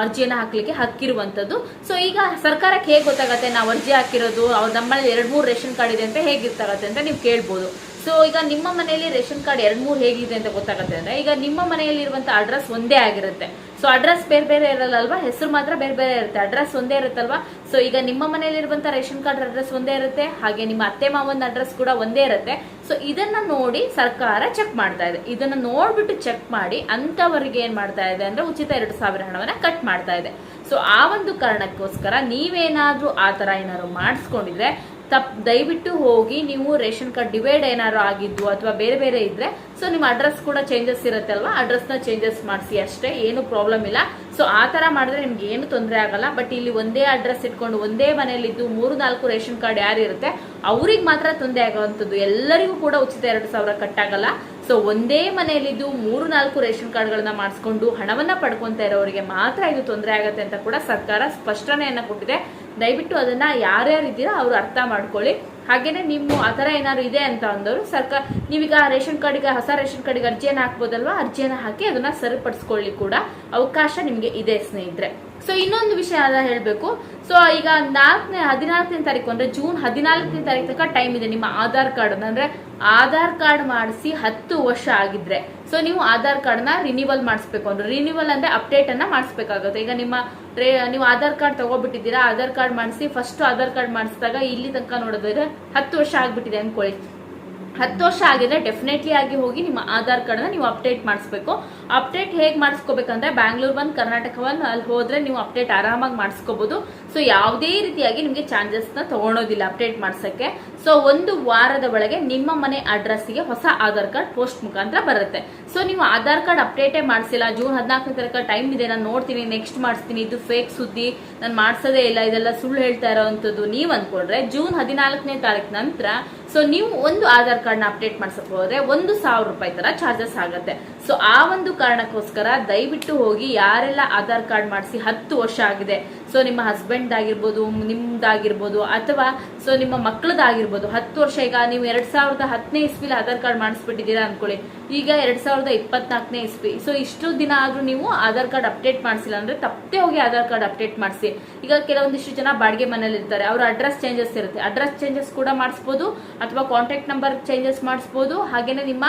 ಅರ್ಜಿಯನ್ನ ಹಾಕ್ಲಿಕ್ಕೆ ಹಕ್ಕಿರುವಂತದ್ದು ಸೊ ಈಗ ಸರ್ಕಾರಕ್ಕೆ ಹೇಗೆ ಗೊತ್ತಾಗತ್ತೆ, ನಾವು ಅರ್ಜಿ ಹಾಕಿರೋದು, ಅವ್ರ ನಮ್ಮಲ್ಲಿ ಎರಡ್ ಮೂರು ರೇಷನ್ ಕಾರ್ಡ್ ಇದೆ ಅಂತ ಹೇಗಿರ್ತಾರತ್ತೆ ಅಂತ ನೀವು ಕೇಳ್ಬೋದು. ಸೊ ಈಗ ನಿಮ್ಮ ಮನೆಯಲ್ಲಿ ರೇಷನ್ ಕಾರ್ಡ್ ಎರಡ್ ಮೂರು ಹೇಗಿದೆ ಅಂತ ಗೊತ್ತಾಗುತ್ತೆ ಅಂದ್ರೆ, ಈಗ ನಿಮ್ಮ ಮನೆಯಲ್ಲಿ ಇರುವಂತ ಅಡ್ರೆಸ್ ಒಂದೇ ಆಗಿರುತ್ತೆ. ಸೊ ಅಡ್ರೆಸ್ ಬೇರೆ ಬೇರೆ ಇರಲ್ಲ ಅಲ್ವಾ ಹೆಸರು ಮಾತ್ರ ಬೇರೆ ಬೇರೆ ಇರುತ್ತೆ. ಅಡ್ರೆಸ್ ಒಂದೇ ಇರುತ್ತಲ್ವಾ? ಸೊ ಈಗ ನಿಮ್ಮ ಮನೆಯಲ್ಲಿ ಇರುವಂತ ರೇಷನ್ ಕಾರ್ಡ್ ಅಡ್ರೆಸ್ ಒಂದೇ ಇರುತ್ತೆ. ಹಾಗೆ ನಿಮ್ಮ ಅತ್ತೆ ಮಾವನ ಅಡ್ರೆಸ್ ಕೂಡ ಒಂದೇ ಇರುತ್ತೆ. ಸೊ ಇದನ್ನ ನೋಡಿ ಸರ್ಕಾರ ಚೆಕ್ ಮಾಡ್ತಾ ಇದೆ. ಇದನ್ನ ನೋಡ್ಬಿಟ್ಟು ಚೆಕ್ ಮಾಡಿ ಅಂತವರಿಗೆ ಏನ್ ಮಾಡ್ತಾ ಇದೆ ಅಂದ್ರೆ ಉಚಿತ ಎರಡು ಸಾವಿರ ಹಣವನ್ನ ಕಟ್ ಮಾಡ್ತಾ ಇದೆ. ಸೊ ಆ ಒಂದು ಕಾರಣಕ್ಕೋಸ್ಕರ ನೀವೇನಾದ್ರೂ ಆ ತರ ಏನಾದ್ರು ಮಾಡಿಸ್ಕೊಂಡಿದ್ರೆ ತಪ್ ದಯವಿಟ್ಟು ಹೋಗಿ ನೀವು ರೇಷನ್ ಕಾರ್ಡ್ ಡಿವೈಡ್ ಏನಾದ್ರು ಆಗಿದ್ದು ಅಥವಾ ಬೇರೆ ಬೇರೆ ಇದ್ರೆ ಸೊ ನಿಮ್ಮ ಅಡ್ರೆಸ್ ಕೂಡ ಚೇಂಜಸ್ ಇರುತ್ತೆ ಅಲ್ವಾ? ಅಡ್ರೆಸ್ನ ಚೇಂಜಸ್ ಮಾಡಿಸಿ ಅಷ್ಟೇ, ಏನು ಪ್ರಾಬ್ಲಮ್ ಇಲ್ಲ. ಸೊ ಆ ತರ ಮಾಡಿದ್ರೆ ನಿಮ್ಗೆ ಏನು ತೊಂದರೆ ಆಗಲ್ಲ. ಬಟ್ ಇಲ್ಲಿ ಒಂದೇ ಅಡ್ರೆಸ್ ಇಟ್ಕೊಂಡು ಒಂದೇ ಮನೆಯಲ್ಲಿದ್ದು ಮೂರು ನಾಲ್ಕು ರೇಷನ್ ಕಾರ್ಡ್ ಯಾರು ಇರುತ್ತೆ, ಅವ್ರಿಗೆ ಮಾತ್ರ ತೊಂದರೆ ಆಗುವಂಥದ್ದು. ಎಲ್ಲರಿಗೂ ಕೂಡ ಉಚಿತ ಎರಡು ಸಾವಿರ ಕಟ್ಟಾಗಲ್ಲ. ಸೊ ಒಂದೇ ಮನೆಯಲ್ಲಿದ್ದು ಮೂರು ನಾಲ್ಕು ರೇಷನ್ ಕಾರ್ಡ್ಗಳನ್ನ ಮಾಡಿಸ್ಕೊಂಡು ಹಣವನ್ನ ಪಡ್ಕೊತಾ ಇರೋರಿಗೆ ಮಾತ್ರ ಇದು ತೊಂದರೆ ಆಗುತ್ತೆ ಅಂತ ಕೂಡ ಸರ್ಕಾರ ಸ್ಪಷ್ಟನೆಯನ್ನ ಕೊಟ್ಟಿದೆ. ದಯವಿಟ್ಟು ಅದನ್ನ ಯಾರ್ಯಾರು ಇದ್ದೀರಾ ಅವರು ಅರ್ಥ ಮಾಡ್ಕೊಳ್ಳಿ. ಹಾಗೇನೆ ನಿಮ್ಮ ಆ ಥರ ಏನಾದ್ರು ಇದೆ ಅಂತ ಅಂದವರು ಸರ್ಕಾರ, ನೀವೀಗ ರೇಷನ್ ಕಾರ್ಡಿಗೆ, ಹೊಸ ರೇಷನ್ ಕಾರ್ಡಿಗೆ ಅರ್ಜಿಯನ್ನು ಹಾಕ್ಬೋದಲ್ವಾ? ಅರ್ಜಿಯನ್ನು ಹಾಕಿ ಅದನ್ನು ಸರಿಪಡಿಸ್ಕೊಳ್ಳಿ ಕೂಡ. ಅವಕಾಶ ನಿಮಗೆ ಇದೆ ಸ್ನೇಹಿತರೆ. ಸೊ ಇನ್ನೊಂದು ವಿಷಯ ಅದ ಹೇಳಬೇಕು. ಸೊ ಈಗ ನಾಲ್ಕನೇ, ಹದಿನಾಲ್ಕನೇ ತಾರೀಕು ಅಂದರೆ ಜೂನ್ ಹದಿನಾಲ್ಕನೇ ತಾರೀಕು ತನಕ ಟೈಮ್ ಇದೆ ನಿಮ್ಮ ಆಧಾರ್ ಕಾರ್ಡ್ ಅಂದರೆ ಆಧಾರ್ ಕಾರ್ಡ್ ಮಾಡಿಸಿ ಹತ್ತು ವರ್ಷ ಆಗಿದ್ರೆ. ಸೊ ನೀವು ಆಧಾರ್ ಕಾರ್ಡ್ನ ರಿನಿವಲ್ ಮಾಡಿಸ್ಬೇಕು. ಅಂದ್ರೆ ರಿನಿವಲ್ ಅಂದರೆ ಅಪ್ಡೇಟನ್ನು ಮಾಡಿಸ್ಬೇಕಾಗುತ್ತೆ. ಈಗ ನಿಮ್ಮ ರೇ ನೀವು ಆಧಾರ್ ಕಾರ್ಡ್ ತೊಗೊಬಿಟ್ಟಿದ್ದೀರಾ, ಆಧಾರ್ ಕಾರ್ಡ್ ಮಾಡಿಸಿ ಫಸ್ಟ್ ಆಧಾರ್ ಕಾರ್ಡ್ ಮಾಡಿಸಿದಾಗ ಇಲ್ಲಿ ತನಕ ನೋಡಿದ್ರೆ ಹತ್ತು ವರ್ಷ ಆಗ್ಬಿಟ್ಟಿದೆ ಅಂದ್ಕೊಳ್ಳಿ ಹತ್ತು ವರ್ಷ ಆಗಿದ್ರೆ ಡೆಫಿನೆಟ್ಲಿ ಆಗಿ ಹೋಗಿ ನಿಮ್ಮ ಆಧಾರ್ ಕಾರ್ಡ್ನ ನೀವು ಅಪ್ಡೇಟ್ ಮಾಡಿಸ್ಬೇಕು. ಅಪ್ಡೇಟ್ ಹೇಗೆ ಮಾಡಿಸ್ಕೋಬೇಕಂದ್ರೆ ಬ್ಯಾಂಗ್ಳೂರ್ ಒನ್ ಕರ್ನಾಟಕ ಬಂದು ಅಲ್ಲಿ ಹೋದ್ರೆ ನೀವು ಅಪ್ಡೇಟ್ ಆರಾಮಾಗಿ ಮಾಡಿಸ್ಕೋಬಹುದು ಸೊ ಯಾವುದೇ ರೀತಿಯಾಗಿ ನಿಮಗೆ ಚಾರ್ಜಸ್ನ ತಗೊಳೋದಿಲ್ಲ ಅಪ್ಡೇಟ್ ಮಾಡ್ಸಕ್ಕೆ. ಸೊ ಒಂದು ವಾರದ ಒಳಗೆ ನಿಮ್ಮ ಮನೆ ಅಡ್ರೆಸ್ಗೆ ಹೊಸ ಆಧಾರ್ ಕಾರ್ಡ್ ಪೋಸ್ಟ್ ಮುಖಾಂತರ ಬರುತ್ತೆ. ಸೊ ನೀವು ಆಧಾರ್ ಕಾರ್ಡ್ ಅಪ್ಡೇಟೇ ಮಾಡಿಸಿಲ್ಲ, ಜೂನ್ ಹದಿನಾಲ್ಕನೇ ತನಕ ಟೈಮ್ ಇದೆ, ನಾನು ನೋಡ್ತೀನಿ ನೆಕ್ಸ್ಟ್ ಮಾಡಿಸ್ತೀನಿ, ಇದು ಫೇಕ್ ಸುದ್ದಿ, ನಾನು ಮಾಡಿಸೋದೇ ಇಲ್ಲ, ಇದೆಲ್ಲ ಸುಳ್ಳು ಹೇಳ್ತಾ ಇರೋವಂಥದ್ದು ನೀವು ಅಂದ್ಕೊಂಡ್ರೆ ಜೂನ್ ಹದಿನಾಲ್ಕನೇ ತಾರೀಕು ನಂತರ ಸೊ ನೀವು ಒಂದು ಆಧಾರ್ ಕಾರ್ಡ್ನ ಅಪ್ಡೇಟ್ ಮಾಡ್ಸಕ್ ಹೋದ್ರೆ ಒಂದು ಸಾವಿರ ರೂಪಾಯಿ ತರ ಚಾರ್ಜಸ್ ಆಗುತ್ತೆ. ಸೊ ಆ ಒಂದು ಕಾರಣಕ್ಕೋಸ್ಕರ ದಯವಿಟ್ಟು ಹೋಗಿ ಯಾರೆಲ್ಲ ಆಧಾರ್ ಕಾರ್ಡ್ ಮಾಡಿಸಿ ಹತ್ತು ವರ್ಷ ಆಗಿದೆ ಸೊ ನಿಮ್ಮ ಹಸ್ಬೆಂಡ್ ಆಗಿರ್ಬೋದು, ನಿಮ್ದಾಗಿರ್ಬೋದು, ಅಥವಾ ಸೊ ನಿಮ್ಮ ಮಕ್ಕಳದಾಗಿರ್ಬೋದು ಹತ್ತು ವರ್ಷ ಈಗ ನೀವು ಎರಡ್ ಸಾವಿರದ ಹತ್ತನೇ ಇಸ್ವಿಲಿ ಆಧಾರ್ ಕಾರ್ಡ್ ಮಾಡಿಸ್ಬಿಟ್ಟಿದ್ದೀರಾ ಅನ್ಕೊಳ್ಳಿ. ಈಗ ಎರಡ್ ಸಾವಿರದ ಇಪ್ಪತ್ನಾಲ್ಕನೇ ಇಸ್ವಿ. ಸೊ ಇಷ್ಟು ದಿನ ಆದ್ರೂ ನೀವು ಆಧಾರ್ ಕಾರ್ಡ್ ಅಪ್ಡೇಟ್ ಮಾಡಿಸಿಲ್ಲ ಅಂದ್ರೆ ತಪ್ಪೇ ಹೋಗಿ ಆಧಾರ್ ಕಾರ್ಡ್ ಅಪ್ಡೇಟ್ ಮಾಡಿಸಿ. ಈಗ ಕೆಲವೊಂದಿಷ್ಟು ಜನ ಬಾಡಿಗೆ ಮನೇಲಿ ಇರ್ತಾರೆ. ಅವ್ರ ಅಡ್ರೆಸ್ ಚೇಂಜಸ್ ಇರುತ್ತೆ. ಅಡ್ರೆಸ್ ಚೇಂಜಸ್ ಕೂಡ ಮಾಡಿಸ್ಬೋದು, ಅಥವಾ ಕಾಂಟ್ಯಾಕ್ಟ್ ನಂಬರ್ ಚೇಂಜಸ್ ಮಾಡಿಸ್ಬೋದು. ಹಾಗೇನೆ ನಿಮ್ಮ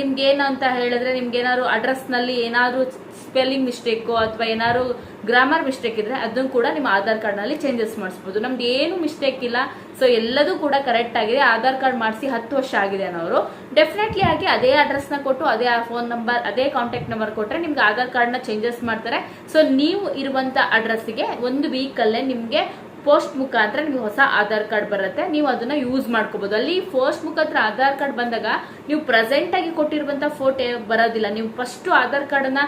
ನಿಮ್ಗೆ ಏನು ಅಂತ ಹೇಳಿದ್ರೆ ನಿಮ್ಗೆ ಏನಾದ್ರು ಅಡ್ರೆಸ್ನಲ್ಲಿ ಏನಾದ್ರು ಸ್ಪೆಲ್ಲಿಂಗ್ ಮಿಸ್ಟೇಕು ಅಥವಾ ಏನಾದ್ರು ಗ್ರಾಮರ್ ಮಿಸ್ಟೇಕ್ ಇದ್ರೆ ಅದನ್ನು ಕೂಡ ನಿಮ್ಮ ಆಧಾರ್ ಕಾರ್ಡ್ನಲ್ಲಿ ಚೇಂಜಸ್ ಮಾಡಿಸ್ಬೋದು. ನಮ್ದು ಏನು ಮಿಸ್ಟೇಕ್ ಇಲ್ಲ. ಸೊ ಎಲ್ಲದೂ ಕೂಡ ಕರೆಕ್ಟ್ ಆಗಿದೆ. ಆಧಾರ್ ಕಾರ್ಡ್ ಮಾಡಿಸಿ ಹತ್ತು ವರ್ಷ ಆಗಿದೆ ಅನ್ನೋರು. ಡೆಫಿನೆಟ್ಲಿ ಆಗಿ ಅದೇ ಅಡ್ರೆಸ್ನ ಕೊಟ್ಟು, ಅದೇ ಫೋನ್ ನಂಬರ್ ಅದೇ ಕಾಂಟ್ಯಾಕ್ಟ್ ನಂಬರ್ ಕೊಟ್ಟರೆ ನಿಮ್ಗೆ ಆಧಾರ್ ಕಾರ್ಡ್ನ ಚೇಂಜಸ್ ಮಾಡ್ತಾರೆ. ಸೊ ನೀವು ಇರುವಂತ ಅಡ್ರೆಸ್ಗೆ ಒಂದು ವೀಕಲ್ಲೇ ನಿಮ್ಗೆ ಪೋಸ್ಟ್ ಮುಖಾಂತರ ನಿಮ್ಗೆ ಹೊಸ ಆಧಾರ್ ಕಾರ್ಡ್ ಬರುತ್ತೆ. ನೀವು ಅದನ್ನ ಯೂಸ್ ಮಾಡ್ಕೋಬಹುದು ಅಲ್ಲಿ ಪೋಸ್ಟ್ ಮುಖಾಂತರ ಆಧಾರ್ ಕಾರ್ಡ್ ಬಂದಾಗ ನೀವು ಪ್ರೆಸೆಂಟ್ ಆಗಿ ಕೊಟ್ಟಿರುವಂತ ಫೋಟೋ ಬರೋದಿಲ್ಲ. ನೀವು ಫಸ್ಟ್ ಆಧಾರ್ ಕಾರ್ಡ್ ಅನ್ನ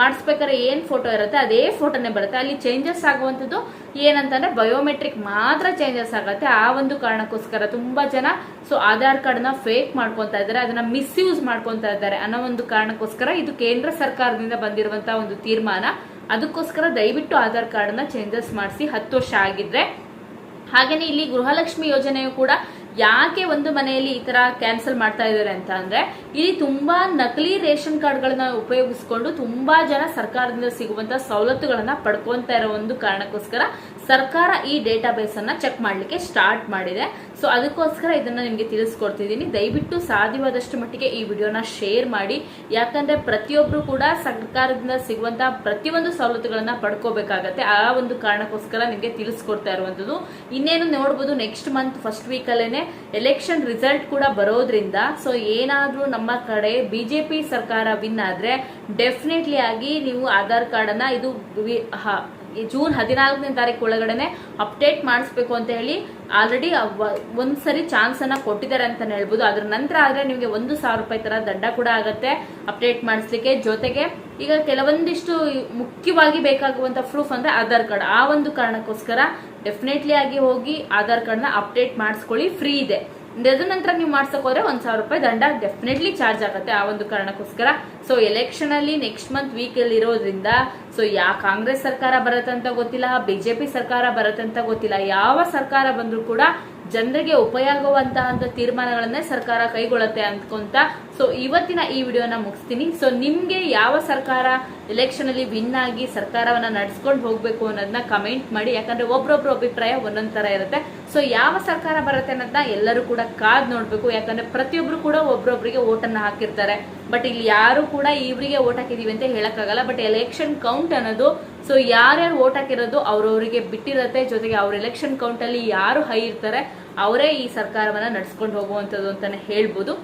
ಮಾಡಿಸ್ಬೇಕಾದ್ರೆ ಏನ್ ಫೋಟೋ ಇರುತ್ತೆ ಅದೇ ಫೋಟೋನೇ ಬರುತ್ತೆ. ಅಲ್ಲಿ ಚೇಂಜಸ್ ಆಗುವಂಥದ್ದು ಏನಂತಂದ್ರೆ ಬಯೋಮೆಟ್ರಿಕ್ ಮಾತ್ರ ಚೇಂಜಸ್ ಆಗುತ್ತೆ. ಆ ಒಂದು ಕಾರಣಕ್ಕೋಸ್ಕರ ತುಂಬಾ ಜನ ಸೊ ಆಧಾರ್ ಕಾರ್ಡ್ನ ಫೇಕ್ ಮಾಡ್ಕೊಂತಾ ಇದ್ದಾರೆ. ಅದನ್ನ ಮಿಸ್ಯೂಸ್ ಮಾಡ್ಕೊಂತಾ ಇದ್ದಾರೆ ಅನ್ನೋ ಒಂದು ಕಾರಣಕ್ಕೋಸ್ಕರ ಇದು ಕೇಂದ್ರ ಸರ್ಕಾರದಿಂದ ಬಂದಿರುವಂತಹ ಒಂದು ತೀರ್ಮಾನ. ಅದಕ್ಕೋಸ್ಕರ ದಯವಿಟ್ಟು ಆಧಾರ್ ಕಾರ್ಡನ್ನ ಚೇಂಜಸ್ ಮಾಡಿಸಿ ಹತ್ತು ವರ್ಷ ಆಗಿದ್ರೆ. ಹಾಗೇನೆ ಇಲ್ಲಿ ಗೃಹಲಕ್ಷ್ಮಿ ಯೋಜನೆಯು ಕೂಡ ಯಾಕೆ ಒಂದು ಮನೆಯಲ್ಲಿ ಈ ತರ ಕ್ಯಾನ್ಸಲ್ ಮಾಡ್ತಾ ಇದ್ದಾರೆ ಅಂತ ಅಂದ್ರೆ, ಇಲ್ಲಿ ತುಂಬಾ ನಕಲಿ ರೇಷನ್ ಕಾರ್ಡ್ಗಳನ್ನ ಉಪಯೋಗಿಸಿಕೊಂಡು ತುಂಬಾ ಜನ ಸರ್ಕಾರದಿಂದ ಸಿಗುವಂತ ಸವಲತ್ತುಗಳನ್ನ ಪಡ್ಕೊಂತ ಇರೋ ಒಂದು ಕಾರಣಕ್ಕೋಸ್ಕರ ಸರ್ಕಾರ ಈ ಡೇಟಾಬೇಸ್ ಅನ್ನ ಚೆಕ್ ಮಾಡ್ಲಿಕ್ಕೆ ಸ್ಟಾರ್ಟ್ ಮಾಡಿದೆ. ಸೊ ಅದಕ್ಕೋಸ್ಕರ ಇದನ್ನ ನಿಮಗೆ ತಿಳಿಸ್ಕೊಡ್ತಿದ್ದೀನಿ. ದಯವಿಟ್ಟು ಸಾಧ್ಯವಾದಷ್ಟು ಮಟ್ಟಿಗೆ ಈ ವಿಡಿಯೋನ ಶೇರ್ ಮಾಡಿ. ಯಾಕಂದ್ರೆ ಪ್ರತಿಯೊಬ್ರು ಕೂಡ ಸರ್ಕಾರದಿಂದ ಸಿಗುವಂತಹ ಪ್ರತಿಯೊಂದು ಸವಲತ್ತುಗಳನ್ನ ಪಡ್ಕೋಬೇಕಾಗತ್ತೆ. ಆ ಒಂದು ಕಾರಣಕ್ಕೋಸ್ಕರ ನಿಮಗೆ ತಿಳಿಸ್ಕೊಡ್ತಾ ಇರುವಂತದ್ದು ಇನ್ನೇನು ನೋಡ್ಬೋದು ನೆಕ್ಸ್ಟ್ ಮಂತ್ ಫಸ್ಟ್ ವೀಕ್ ಅಲ್ಲೇನೆ ಎಲೆಕ್ಷನ್ ರಿಸಲ್ಟ್ ಕೂಡ ಬರೋದ್ರಿಂದ ಸೊ ಏನಾದ್ರೂ ನಮ್ಮ ಕಡೆ ಬಿಜೆಪಿ ಸರ್ಕಾರ ವಿನ್ ಆದ್ರೆ ಡೆಫಿನೆಟ್ಲಿ ಆಗಿ ನೀವು ಆಧಾರ್ ಕಾರ್ಡ್ ಅನ್ನ ಇದು ಈ ಜೂನ್ ಹದಿನಾಲ್ಕನೇ ತಾರೀಕು ಒಳಗಡೆನೆ ಅಪ್ಡೇಟ್ ಮಾಡಿಸ್ಬೇಕು ಅಂತ ಹೇಳಿ ಆಲ್ರೆಡಿ ಒಂದ್ಸರಿ ಚಾನ್ಸ್ ಅನ್ನ ಕೊಟ್ಟಿದ್ದಾರೆ ಅಂತಾನೆ ಹೇಳ್ಬೋದು. ಅದ್ರ ನಂತರ ಆದ್ರೆ ನಿಮಗೆ ಒಂದು ಸಾವಿರ ರೂಪಾಯಿ ತರ ದಂಡ ಕೂಡ ಆಗತ್ತೆ ಅಪ್ಡೇಟ್ ಮಾಡಿಸ್ಲಿಕ್ಕೆ. ಜೊತೆಗೆ ಈಗ ಕೆಲವೊಂದಿಷ್ಟು ಮುಖ್ಯವಾಗಿ ಬೇಕಾಗುವಂತ ಪ್ರೂಫ್ ಅಂದ್ರೆ ಆಧಾರ್ ಕಾರ್ಡ್. ಆ ಒಂದು ಕಾರಣಕ್ಕೋಸ್ಕರ ಡೆಫಿನೆಟ್ಲಿ ಆಗಿ ಹೋಗಿ ಆಧಾರ್ ಕಾರ್ಡ್ನ ಅಪ್ಡೇಟ್ ಮಾಡಿಸ್ಕೊಳ್ಳಿ. ಫ್ರೀ ಇದೆ. ಅದ್ರ ನಂತರ ನೀವು ಮಾಡ್ಸಕ್ ಹೋದ್ರೆ ಒಂದ್ ಸಾವಿರ ರೂಪಾಯಿ ದಂಡ ಡೆಫಿನೆಟ್ಲಿ ಚಾರ್ಜ್ ಆಗುತ್ತೆ ಆ ಒಂದು ಕಾರಣಕ್ಕೋಸ್ಕರ. ಸೊ ಎಲೆಕ್ಷನ್ ಅಲ್ಲಿ ನೆಕ್ಸ್ಟ್ ಮಂತ್ ವೀಕ್ ಅಲ್ಲಿ ಇರೋದ್ರಿಂದ ಸೊ ಯಾ ಕಾಂಗ್ರೆಸ್ ಸರ್ಕಾರ ಬರತ್ತಂತ ಗೊತ್ತಿಲ್ಲ, ಬಿಜೆಪಿ ಸರ್ಕಾರ ಬರುತ್ತಂತ ಗೊತ್ತಿಲ್ಲ, ಯಾವ ಸರ್ಕಾರ ಬಂದ್ರೂ ಕೂಡ ಜನರಿಗೆ ಉಪಯೋಗವಂತಹ ತೀರ್ಮಾನಗಳನ್ನೇ ಸರ್ಕಾರ ಕೈಗೊಳ್ಳುತ್ತೆ ಅಂದ್ಕೊಂತ ಸೊ ಇವತ್ತಿನ ಈ ವಿಡಿಯೋನ ಮುಗಿಸ್ತೀನಿ. ಸೊ ನಿಮ್ಗೆ ಯಾವ ಸರ್ಕಾರ ಎಲೆಕ್ಷನ್ ಅಲ್ಲಿ ವಿನ್ ಆಗಿ ಸರ್ಕಾರವನ್ನ ನಡ್ಸ್ಕೊಂಡು ಹೋಗ್ಬೇಕು ಅನ್ನೋದನ್ನ ಕಮೆಂಟ್ ಮಾಡಿ, ಯಾಕಂದ್ರೆ ಒಬ್ರೊಬ್ರ ಅಭಿಪ್ರಾಯ ಒಂದೊಂದ್ ತರ ಇರುತ್ತೆ. ಸೊ ಯಾವ ಸರ್ಕಾರ ಬರುತ್ತೆ ಅನ್ನೋದನ್ನ ಎಲ್ಲರೂ ಕೂಡ ಕಾದ್ ನೋಡ್ಬೇಕು. ಯಾಕಂದ್ರೆ ಪ್ರತಿಯೊಬ್ರು ಕೂಡ ಒಬ್ರೊಬ್ರಿಗೆ ಓಟನ್ನ ಹಾಕಿರ್ತಾರೆ. ಬಟ್ ಇಲ್ಲಿ ಯಾರು ಕೂಡ ಇವರಿಗೆ ಓಟ್ ಹಾಕಿದೀವಿ ಅಂತ ಹೇಳಕ್ಕಾಗಲ್ಲ. ಬಟ್ ಎಲೆಕ್ಷನ್ ಕೌಂಟ್ ಅನ್ನೋದು ಸೊ ಯಾರ್ಯಾರು ಓಟ್ ಹಾಕಿರೋದು ಅವ್ರವ್ರಿಗೆ ಬಿಟ್ಟಿರತ್ತೆ. ಜೊತೆಗೆ ಅವ್ರ ಎಲೆಕ್ಷನ್ ಕೌಂಟ್ ಅಲ್ಲಿ ಯಾರು ಹೈ ಇರ್ತಾರೆ, ಅವರೇ ಈ ಸರ್ಕಾರವನ್ನ ನಡ್ಸ್ಕೊಂಡು ಹೋಗುವಂತದ್ದು ಅಂತಾನೆ ಹೇಳ್ಬೋದು.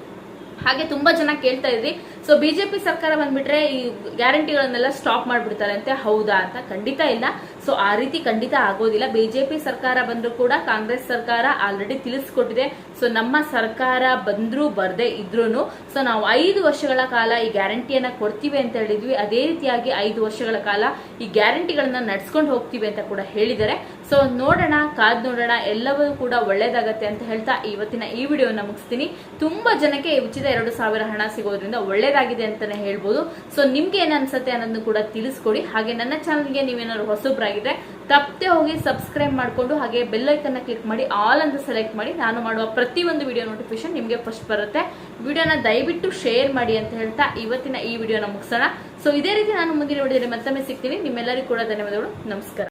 ಹಾಗೆ ತುಂಬಾ ಜನ ಕೇಳ್ತಾ ಇದ್ರಿ. ಸೊ ಬಿಜೆಪಿ ಸರ್ಕಾರ ಬಂದ್ಬಿಟ್ರೆ ಈ ಗ್ಯಾರಂಟಿಗಳನ್ನೆಲ್ಲ ಸ್ಟಾಪ್ ಮಾಡ್ಬಿಡ್ತಾರೆ ಅಂತೆ ಹೌದಾ ಅಂತ ಖಂಡಿತ ಇಲ್ಲ. ಸೊ ಆ ರೀತಿ ಖಂಡಿತ ಆಗೋದಿಲ್ಲ. ಬಿಜೆಪಿ ಸರ್ಕಾರ ಬಂದ್ರೂ ಕೂಡ ಕಾಂಗ್ರೆಸ್ ಸರ್ಕಾರ ಆಲ್ರೆಡಿ ತಿಳಿಸ್ಕೊಟ್ಟಿದೆ. ಸೊ ನಮ್ಮ ಸರ್ಕಾರ ಬಂದ್ರೂ ಬರ್ದೇ ಇದ್ರೂನು. ಸೊ ನಾವು ಐದು ವರ್ಷಗಳ ಕಾಲ ಈ ಗ್ಯಾರಂಟಿಯನ್ನ ಕೊಡ್ತೀವಿ ಅಂತ ಹೇಳಿದ್ವಿ. ಅದೇ ರೀತಿಯಾಗಿ ಐದು ವರ್ಷಗಳ ಕಾಲ ಈ ಗ್ಯಾರಂಟಿಗಳನ್ನ ನಡ್ಸ್ಕೊಂಡು ಹೋಗ್ತೀವಿ ಅಂತ ಕೂಡ ಹೇಳಿದ್ದಾರೆ. ಸೊ ನೋಡೋಣ, ಕಾದ್ ನೋಡೋಣ, ಎಲ್ಲವೂ ಕೂಡ ಒಳ್ಳೇದಾಗತ್ತೆ ಅಂತ ಹೇಳ್ತಾ ಇವತ್ತಿನ ಈ ವಿಡಿಯೋನ ಮುಗಿಸ್ತೀನಿ. ತುಂಬಾ ಜನಕ್ಕೆ ಉಚಿತ ಎರಡು ಸಾವಿರ ಹಣ ಸಿಗೋದ್ರಿಂದ ಒಳ್ಳೇದಾಗಿದೆ ಅಂತಾನೆ ಹೇಳ್ಬೋದು. ಸೊ ನಿಮ್ಗೆ ಏನ್ ಅನ್ಸುತ್ತೆ ಅನ್ನೋದನ್ನು ಕೂಡ ತಿಳಿಸ್ಕೊಡಿ. ಹಾಗೆ ನನ್ನ ಚಾನಲ್ಗೆ ನೀವೇನಾದ್ರು ಹೊಸೊಬ್ರಾಗಿದ್ರೆ ತಪ್ಪದೆ ಹೋಗಿ ಸಬ್ಸ್ಕ್ರೈಬ್ ಮಾಡಿಕೊಂಡು ಹಾಗೆ ಬೆಲ್ ಐಕನ್ನ ಕ್ಲಿಕ್ ಮಾಡಿ ಆಲ್ ಅಂತ ಸೆಲೆಕ್ಟ್ ಮಾಡಿ, ನಾನು ಮಾಡುವ ಪ್ರತಿಯೊಂದು ವಿಡಿಯೋ ನೋಟಿಫಿಕೇಶನ್ ನಿಮಗೆ ಫಸ್ಟ್ ಬರುತ್ತೆ. ವಿಡಿಯೋನ ದಯವಿಟ್ಟು ಶೇರ್ ಮಾಡಿ ಅಂತ ಹೇಳ್ತಾ ಇವತ್ತಿನ ಈ ವಿಡಿಯೋನ ಮುಗಿಸೋಣ. ಸೊ ಇದೇ ರೀತಿ ನಾನು ಮುಂದಿನ ವಿಡಿಯೋದಲ್ಲಿ ಮತ್ತೊಮ್ಮೆ ಸಿಗ್ತೀನಿ. ನಿಮ್ಮೆಲ್ಲರಿಗೂ ಕೂಡ ಧನ್ಯವಾದಗಳು. ನಮಸ್ಕಾರ.